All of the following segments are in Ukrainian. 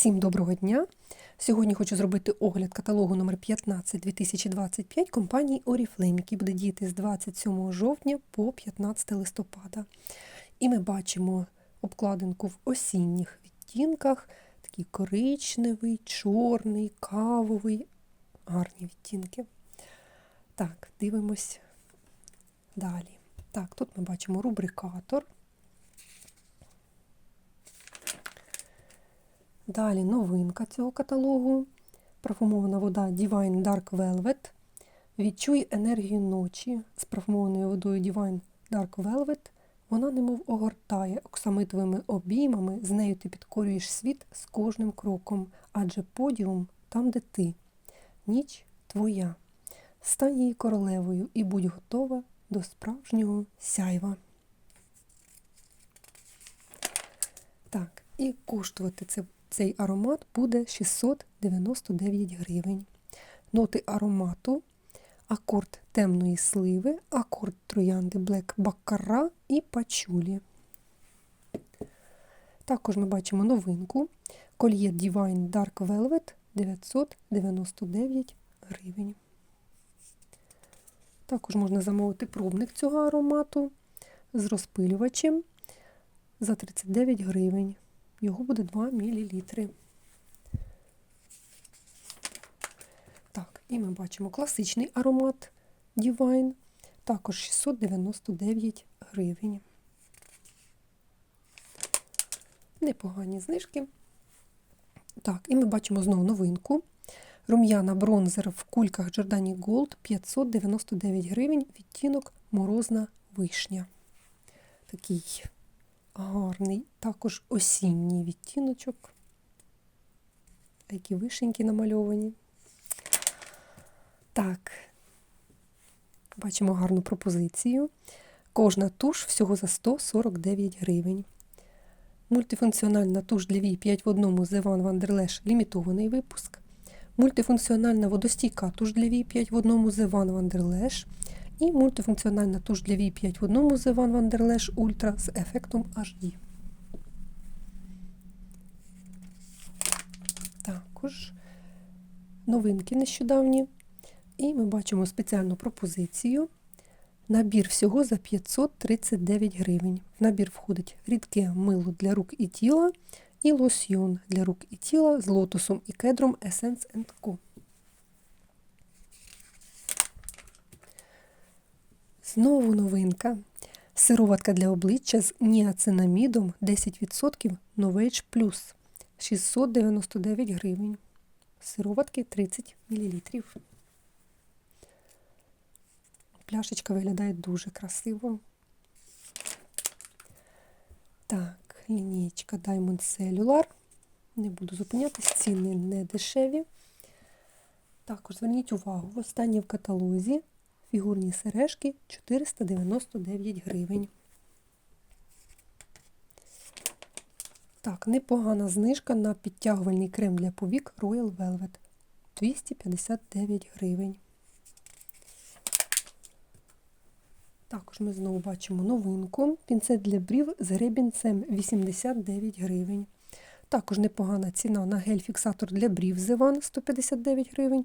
Всім доброго дня! Сьогодні хочу зробити огляд каталогу номер 15 2025 компанії Oriflame, який буде діяти з 27 жовтня по 15 листопада. І ми бачимо обкладинку в осінніх відтінках, такий коричневий, чорний, кавовий, гарні відтінки. Так, дивимось далі. Так, тут ми бачимо рубрикатор. Далі новинка цього каталогу. Парфумована вода Divine Dark Velvet. Відчуй енергію ночі з парфумованою водою Divine Dark Velvet. Вона немов огортає оксамитовими обіймами, з нею ти підкорюєш світ з кожним кроком, адже подіум там, де ти. Ніч твоя. Стань її королевою і будь готова до справжнього сяйва. Так, і коштувати це цей аромат буде 699 гривень. Ноти аромату, акорд темної сливи, акорд троянди Black Баккара і пачулі. Також ми бачимо новинку. Кольє Divine Dark Velvet 999 гривень. Також можна замовити пробник цього аромату з розпилювачем за 39 гривень. Його буде 2 мл. Так, і ми бачимо класичний аромат Divine, також 699 гривень. Непогані знижки. Так, і ми бачимо знову новинку. Рум'яна бронзер в кульках Giordani Gold 599 гривень, відтінок морозна вишня. Такий гарний, також осінній відтіночок. Які вишеньки намальовані. Так, бачимо гарну пропозицію. Кожна туш всього за 149 гривень. Мультифункціональна туш для вій 5 в 1 The Van Vanderlesh лімітований випуск. Мультифункціональна водостійка туш для вій 5 в 1 The Van Vanderlesh і мультифункціональна туш для вій 5 в 1 The Van Vanderlesh Ultra з ефектом HD. Також новинки нещодавні. І ми бачимо спеціальну пропозицію. Набір всього за 539 гривень. В набір входить рідке мило для рук і тіла і лосьйон для рук і тіла з лотосом і кедром Essence Co. Знову новинка. Сироватка для обличчя з ніацинамідом 10% Novage Plus 699 гривень. Сироватки 30 мл. Пляшечка виглядає дуже красиво. Так, лінійка Diamond Cellular. Не буду зупинятись, ціни не дешеві. Також зверніть увагу, в останній в каталозі фігурні сережки 499 гривень. Так, непогана знижка на підтягувальний крем для повік Royal Velvet 259 гривень. Також ми знову бачимо новинку. Пінцет для брів з гребінцем 89 гривень. Також непогана ціна на гель-фіксатор для брів Зеван 159 гривень.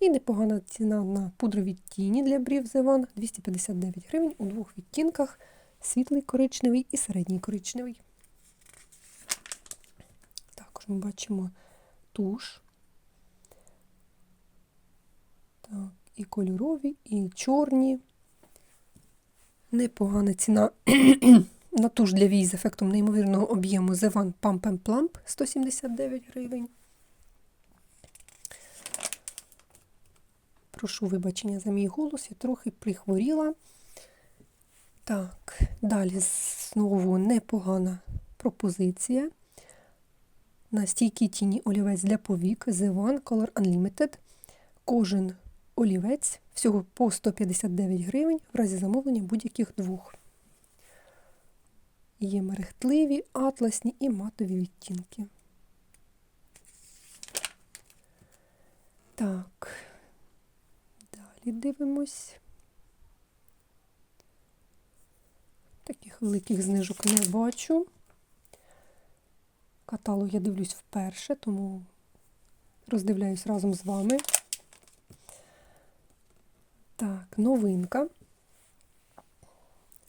І непогана ціна на пудрові тіні для брів Зеван 259 гривень у двох відтінках світлий коричневий і середній коричневий. Також ми бачимо туш. Так, І кольорові, і чорні. Непогана ціна на туш для вій з ефектом неймовірного об'єму The One Pump and Plump 179 гривень. Прошу вибачення за мій голос, я трохи прихворіла. Так, далі знову непогана пропозиція. На стійкій тіні олівець для повік The One Color Unlimited. Кожен олівець всього по 159 гривень в разі замовлення будь-яких двох. Є мерехтливі, атласні і матові відтінки. Так, далі дивимось. Таких великих знижок не бачу. Каталог я дивлюсь вперше, тому роздивляюсь разом з вами. Так, новинка.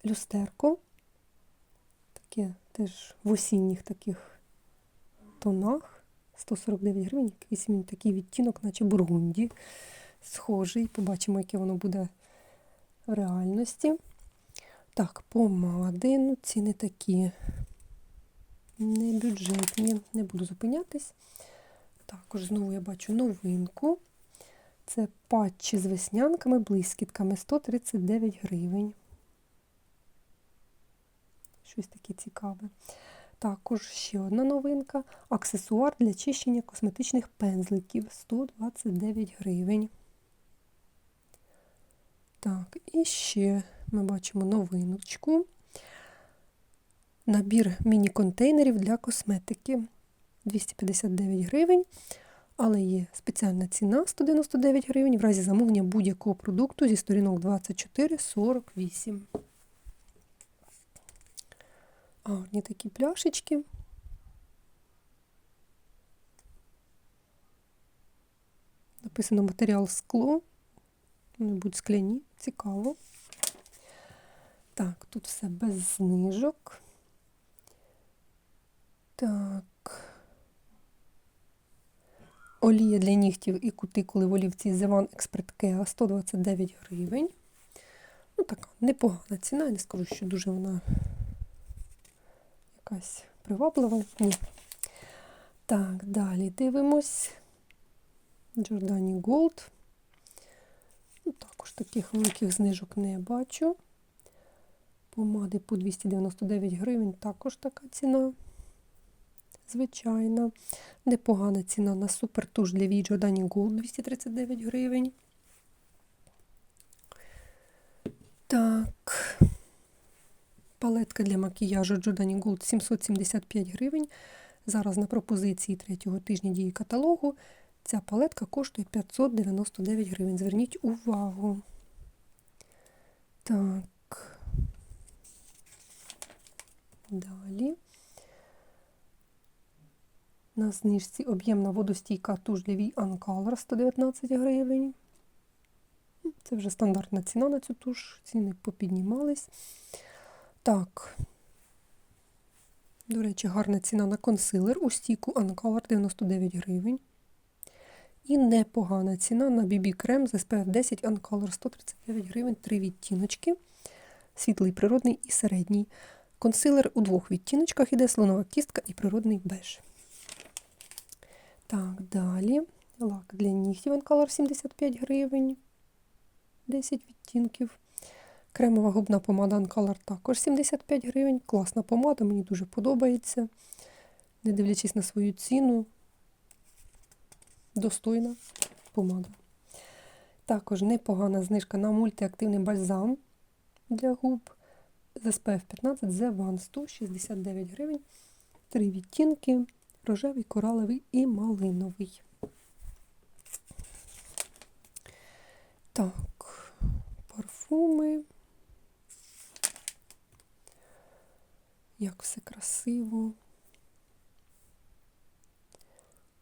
Люстерко. Таке теж в осінніх таких тонах. 149 гривень, якийсь він такий відтінок, наче бургунді. Схожий. Побачимо, яке воно буде в реальності. Так, помади. Ну, ціни такі не бюджетні, не буду зупинятись. Також знову я бачу новинку. Це патчі з веснянками, блискітками 139 гривень. Щось таке цікаве. Також ще одна новинка. Аксесуар для чищення косметичних пензликів 129 гривень. Так, і ще ми бачимо новиночку. Набір міні-контейнерів для косметики 259 гривень. Але є спеціальна ціна 199 гривень в разі замовлення будь-якого продукту зі сторінок 24-48. Гарні такі пляшечки. Написано матеріал скло. Будуть скляні, цікаво. Так, тут все без знижок. Так. Олія для нігтів і кутикули в олівці Zevan Expert Kea 129 гривень. Ну, така непогана ціна, я не скажу, що дуже вона якась приваблива. Ні. Так, далі дивимось. Giordani Gold. Ну, також таких великих знижок не бачу. Помади по 299 гривень, також така ціна. Звичайна. Непогана ціна на супертуш для вій Giordani Gold 239 гривень. Так. Палетка для макіяжу Giordani Gold 775 гривень. Зараз на пропозиції третього тижня дії каталогу. Ця палетка коштує 599 гривень. Зверніть увагу. Так. Далі. На знижці об'ємна водостійка туш для вій Uncolor 119 гривень. Це вже стандартна ціна на цю туш, ціни попіднімались. Так, до речі, гарна ціна на консилер у стійку Uncolor 99 гривень. І непогана ціна на BB крем з SPF 10 Uncolor 139 гривень, три відтіночки. Світлий, природний і середній. Консилер у двох відтіночках іде слонова кістка і природний беж. Так, далі. Лак для нігтів Uncolor 75 гривень. 10 відтінків. Кремова губна помада Uncolor також 75 гривень. Класна помада, мені дуже подобається. Не дивлячись на свою ціну, достойна помада. Також непогана знижка на мультиактивний бальзам для губ з SPF 15 The One 169 гривень. Три відтінки: рожевий, кораловий і малиновий. Так, парфуми. Як все красиво.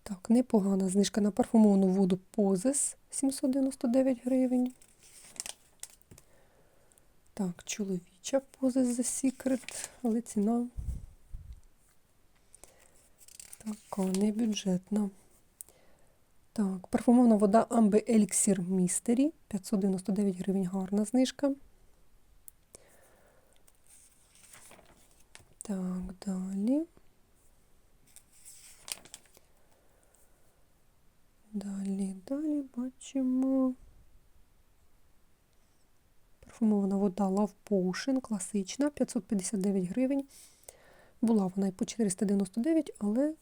Так, непогана знижка на парфумовану воду Позис 799 гривень. Так, чоловіча Позис The Secret, але ціна така небюджетна. Так, парфумована вода Ambe Elixir Mystery 599 гривень, гарна знижка. Так, далі. Далі, далі бачимо. Парфумована вода Love Potion, класична, 559 гривень. Була вона і по 499, але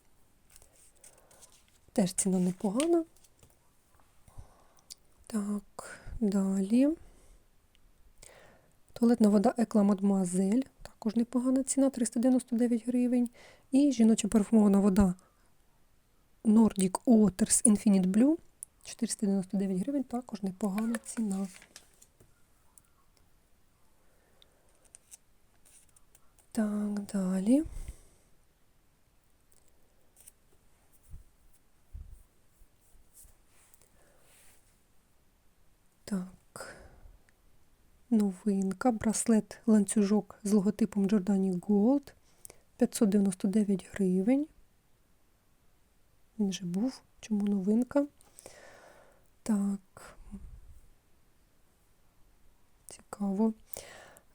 теж ціна непогана. Так, далі. Туалетна вода Екла Мадмуазель також непогана ціна 399 гривень. І жіноча парфумована вода Nordic Waters Infinite Blue 499 гривень, також непогана ціна. Так, далі. Так, Новинка. Браслет ланцюжок з логотипом Giordani Gold. 599 гривень. Він же був. Чому новинка? Так. Цікаво.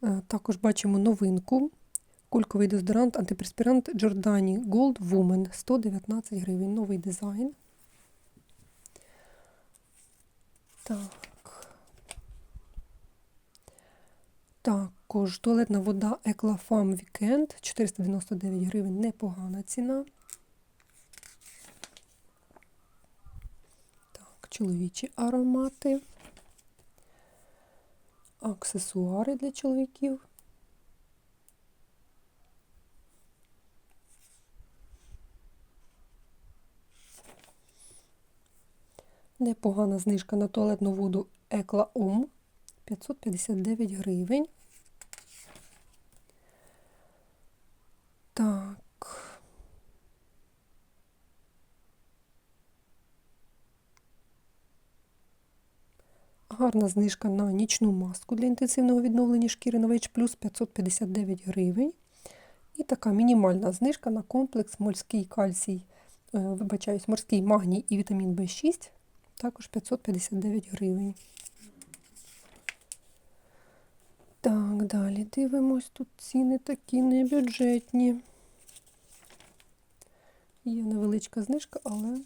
Е, Також бачимо новинку. Кульковий дезодорант, антиперспірант Giordani Gold Woman 119 гривень. Новий дизайн. Так. Також туалетна вода Еклафам Weekend 499 гривень. Непогана ціна. Так, чоловічі аромати. Аксесуари для чоловіків. Непогана знижка на туалетну воду Екла Ом 559 гривень. Так. Гарна знижка на нічну маску для інтенсивного відновлення шкіри Novage Plus 559 гривень. І така мінімальна знижка на комплекс морський кальцій, е, вибачаюсь, морський магній і вітамін В6, також 559 гривень. Так, далі дивимось. Тут ціни такі небюджетні. Є невеличка знижка, але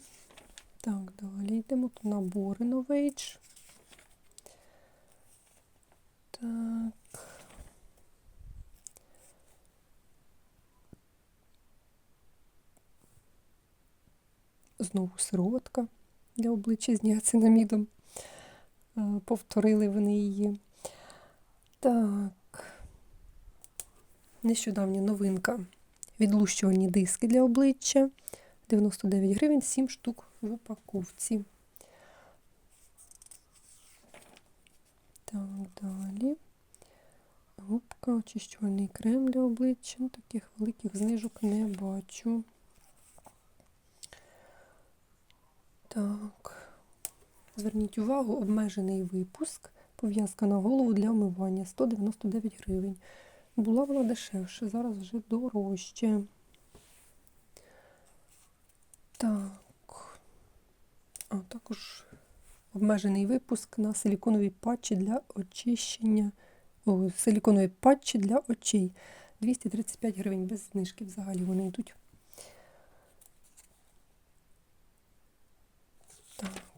так, далі йдемо. Тут набори Novage. Так. Знову сироватка для обличчя з ніацинамідом. Е, Повторили вони її. Так. Нещодавня новинка. Відлущувальні диски для обличчя. 99 гривень, 7 штук в упаковці. Так, далі. Губка, очищувальний крем для обличчя. Ну, Таких великих знижок не бачу. Так. Зверніть увагу, обмежений випуск. Пов'язка на голову для омивання 199 гривень. Була вона дешевше, зараз вже дорожче. Так. А також обмежений випуск на силіконові патчі для очищення. Силіконові патчі для очей. 235 гривень без знижки взагалі вони йдуть. Так.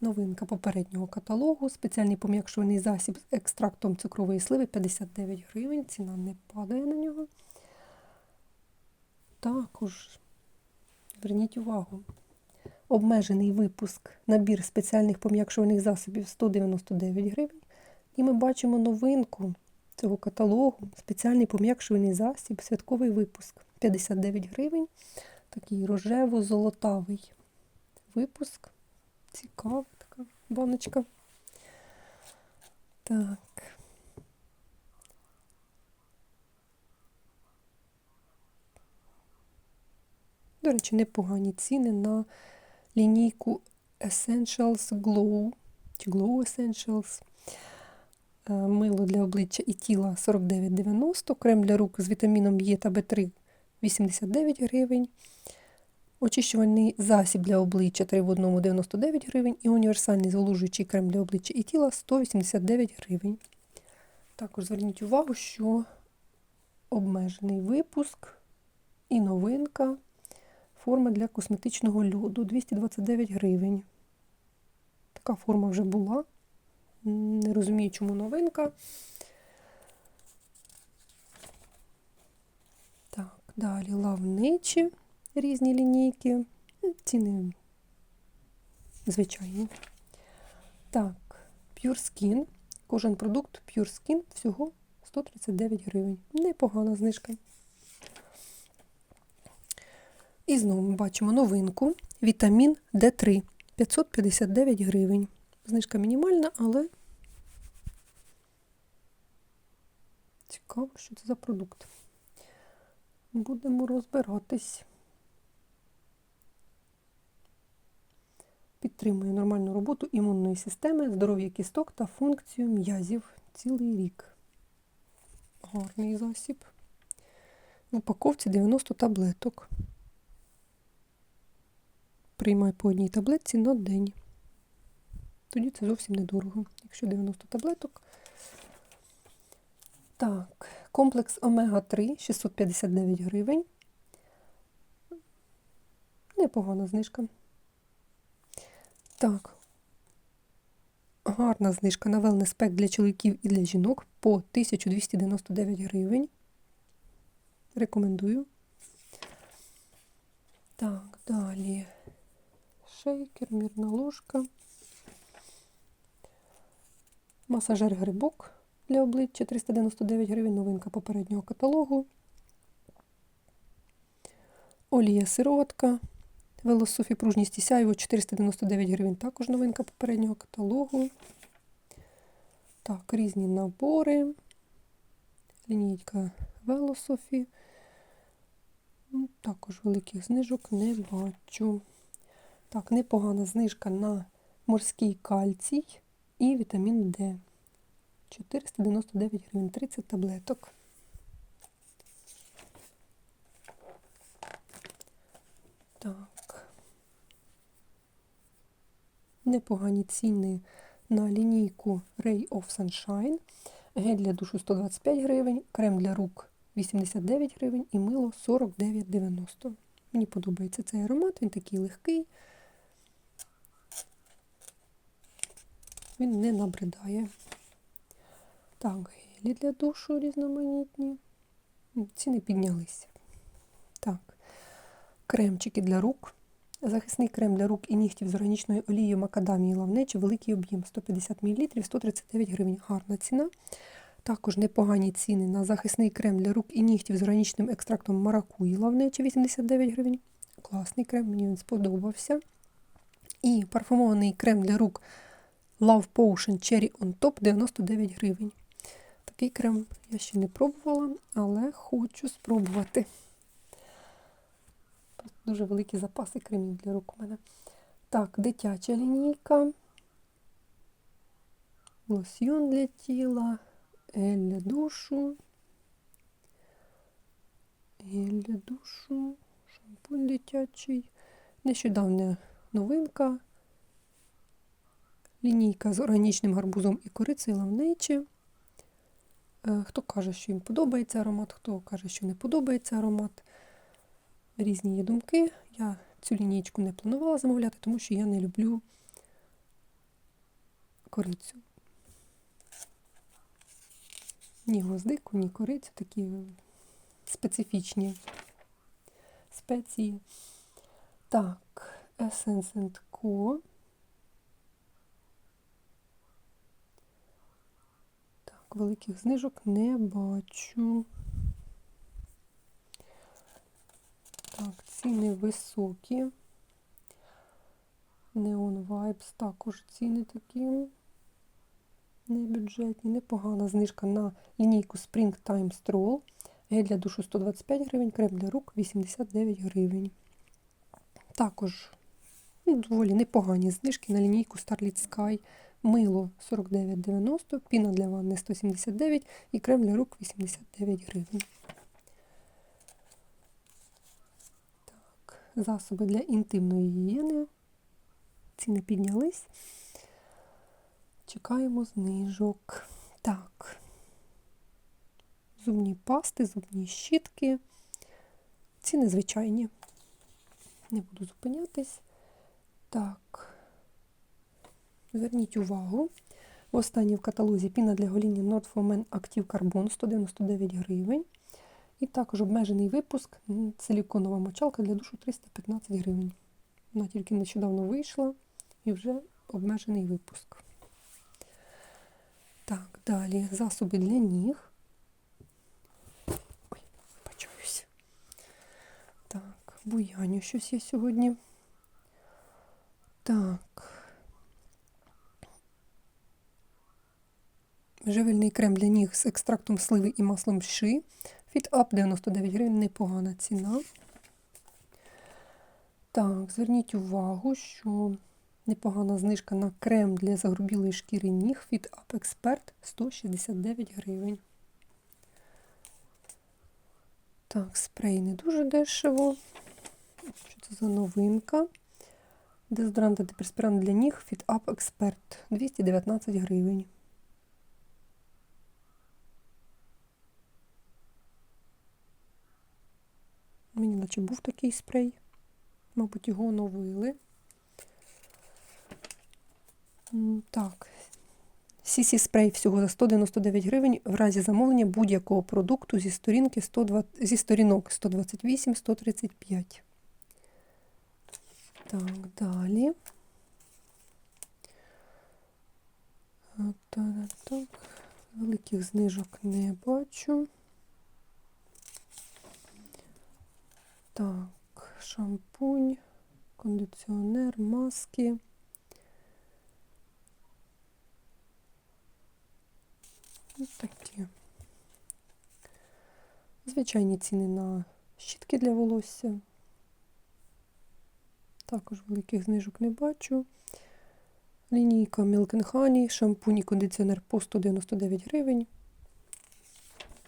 Новинка попереднього каталогу. Спеціальний пом'якшувальний засіб з екстрактом цукрової сливи 59 гривень. Ціна не падає на нього. Також зверніть увагу. Обмежений випуск, набір спеціальних пом'якшувальних засобів 199 гривень. І ми бачимо новинку цього каталогу. Спеціальний пом'якшувальний засіб, святковий випуск 59 гривень. Такий рожево-золотавий випуск. Цікава така баночка. Так. До речі, непогані ціни на лінійку Essentials Glow чи Glow Essentials. Е, Мило для обличчя і тіла 49,90, крем для рук з вітаміном Е та В3 89 гривень. Очищувальний засіб для обличчя 3 в 1 99 гривень і універсальний зволожуючий крем для обличчя і тіла 189 гривень. Також зверніть увагу, що обмежений випуск і новинка форма для косметичного льоду 229 гривень. Така форма вже була. Не розумію, чому новинка. Так, далі лавничі різні лінійки. Ціни звичайні. Так, Pure Skin. Кожен продукт Pure Skin всього 139 гривень. Непогана знижка. І знову ми бачимо новинку. Вітамін D3 559 гривень. Знижка мінімальна, але цікаво, що це за продукт. Будемо розбиратись. Підтримує нормальну роботу імунної системи, здоров'я кісток та функцію м'язів цілий рік. Гарний засіб. В упаковці 90 таблеток. Приймай по одній таблетці на день. Тоді це зовсім недорого. Якщо 90 таблеток. Так, комплекс омега-3 659 гривень. Непогана знижка. Так. Гарна знижка на wellness для чоловіків і для жінок по 1299 гривень. Рекомендую. Так, далі. Шейкер, мірна ложка. Масажер грибок для обличчя 399 гривень. Новинка попереднього каталогу. Олія сироватка. Велософі пружність і сяйво 499 гривень. Також новинка попереднього каталогу. Так, різні набори. Лінійка Велософі. Ну, Також великих знижок не бачу. Так, непогана знижка на морський кальцій і вітамін Д. 499 гривень, 30 таблеток. Так. Непогані ціни на лінійку Ray of Sunshine. Гель для душу 125 гривень, крем для рук 89 гривень і мило 49,90. Мені подобається цей аромат, він такий легкий. Він не набридає. Так, гелі для душу різноманітні. Ціни піднялися. Так, кремчики для рук. Захисний крем для рук і нігтів з органічною олією макадамії лавнечі, великий об'єм 150 мл, 139 гривень. Гарна ціна. Також непогані ціни на захисний крем для рук і нігтів з органічним екстрактом маракуї лавнечі 89 гривень. Класний крем, мені він сподобався. І парфумований крем для рук Love Potion Cherry on Top 99 гривень. Такий крем я ще не пробувала, але хочу спробувати. Дуже великі запаси кремів для рук у мене. Так, дитяча лінійка. Лосьйон для тіла, гель для душу. Гель для душу, шампунь дитячий. Нещодавня новинка. Лінійка з органічним гарбузом і корицею лавнечі. Е, Хто каже, що їм подобається аромат, хто каже, що не подобається аромат. Різні є думки. Я цю лінійку не планувала замовляти, тому що я не люблю корицю. Ні гвоздику, ні корицю, такі специфічні спеції. Так, Essence Co. Так, великих знижок не бачу. Так, ціни високі. Neon Vibes також ціни такі небюджетні. Непогана знижка на лінійку Springtime Stroll. Гель для душу 125 гривень, крем для рук 89 гривень. Також ну, доволі непогані знижки на лінійку Starlit Sky. Мило 49,90, піна для ванни 179 і крем для рук 89 гривень. Засоби для інтимної гігієни. Ціни піднялись. Чекаємо знижок. Так. Зубні пасти, зубні щітки. Ціни звичайні. Не буду зупинятись. Так. Зверніть увагу. В останній в каталозі піна для гоління Nord for Men Active Carbon 199 гривень. І також обмежений випуск силіконова мочалка для душу 315 гривень. Вона тільки нещодавно вийшла і вже обмежений випуск. Так, далі засоби для ніг. Ой, вибачаюсь. Так, буяню щось є сьогодні. Так. Живильний крем для ніг з екстрактом сливи і маслом ши. Fit Up 99 гривень, непогана ціна. Так, зверніть увагу, що Непогана знижка на крем для загрубілої шкіри ніг від Up Expert 169 гривень. Так, спрей не дуже дешево. Що це за новинка? Дезодорант антиперспірант для ніг від Up Expert 219 гривень. Наче був такий спрей. Мабуть, його оновили. Так. CC спрей всього за 199 гривень в разі замовлення будь-якого продукту зі сторінки 120, зі сторінок 128-135. Так, далі. А, Так, так. Великих знижок не бачу. Так, шампунь, кондиціонер, маски. Ось такі. Звичайні ціни на щітки для волосся. Також великих знижок не бачу. Лінійка Milk Honey, шампунь і кондиціонер по 199 гривень.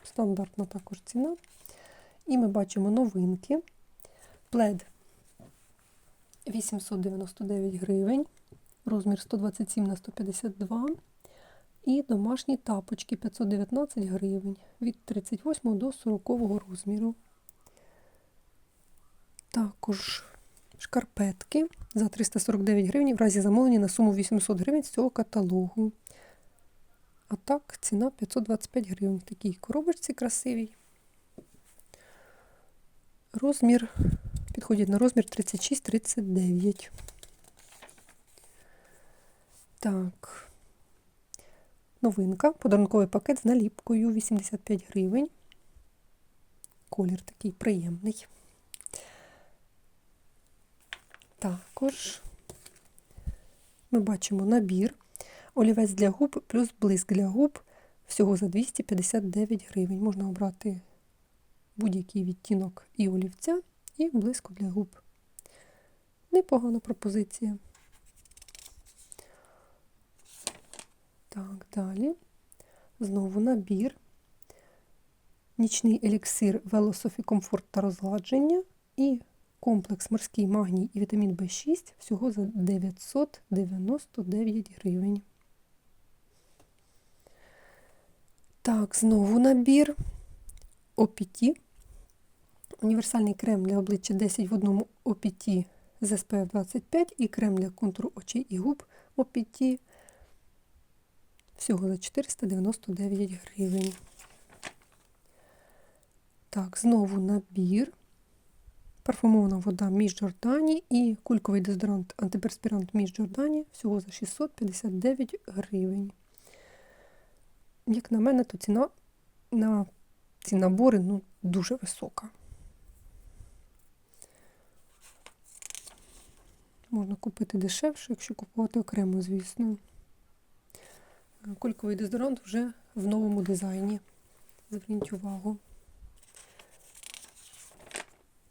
Стандартна також ціна. І ми бачимо новинки. Плед 899 гривень, розмір 127 на 152 і домашні тапочки 519 гривень від 38 до 40 розміру. Також шкарпетки за 349 гривень в разі замовлення на суму 800 гривень з цього каталогу. А так, ціна 525 гривень. Такій коробочці красивій. Розмір підходить на розмір 36-39. Так. Новинка. Подарунковий пакет з наліпкою 85 гривень. Колір такий приємний. Також ми бачимо набір. Олівець для губ плюс блиск для губ всього за 259 гривень. Можна обрати будь-який відтінок і олівця, і блиску для губ. Непогана пропозиція. Так, далі. Знову набір. Нічний еліксир Велософі комфорт та розгладження і комплекс морський магній і вітамін В6 всього за 999 гривень. Так, знову набір опіті. Універсальний крем для обличчя 10 в одному опіті з SPF 25 і крем для контуру очей і губ опіті всього за 499 гривень. Так, знову набір. Парфумована вода Між Джордані і кульковий дезодорант антиперспірант Між Джордані всього за 659 гривень. Як на мене, то ціна на ці набори ну, дуже висока. Можна купити дешевше, якщо купувати окремо, звісно. Кульковий дезодорант вже в новому дизайні. Зверніть увагу.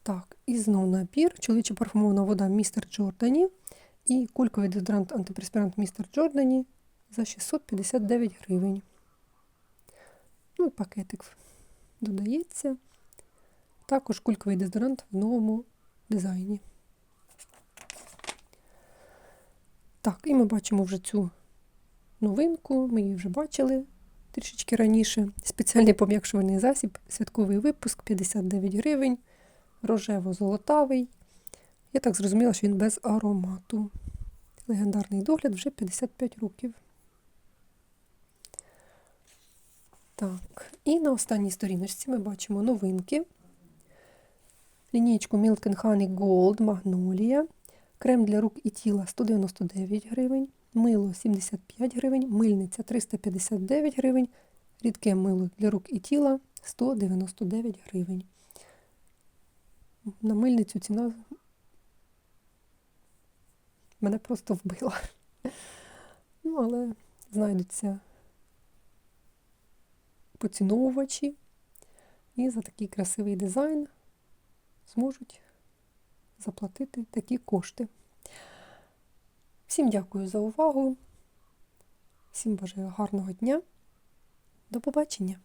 Так, і знов набір. Чоловіча парфумована вода Містер Джордані. І кульковий дезодорант антипреспірант Містер Джордані за 659 гривень. Ну, пакетик додається. Також кульковий дезодорант в новому дизайні. Так, і ми бачимо вже цю новинку, ми її вже бачили трішечки раніше. Спеціальний пом'якшувальний засіб, святковий випуск 59 гривень, рожево-золотавий. Я так зрозуміла, що він без аромату. Легендарний догляд вже 55 років. Так, і на останній сторіночці ми бачимо новинки. Лінійку Milk and Honey Gold Magnolia. Крем для рук і тіла 199 гривень, мило 75 гривень, мильниця 359 гривень, рідке мило для рук і тіла 199 гривень. На мильницю ціна мене просто вбила. Ну, але знайдуться поціновувачі і за такий красивий дизайн зможуть заплатити такі кошти. Всім дякую за увагу. Всім бажаю гарного дня. До побачення!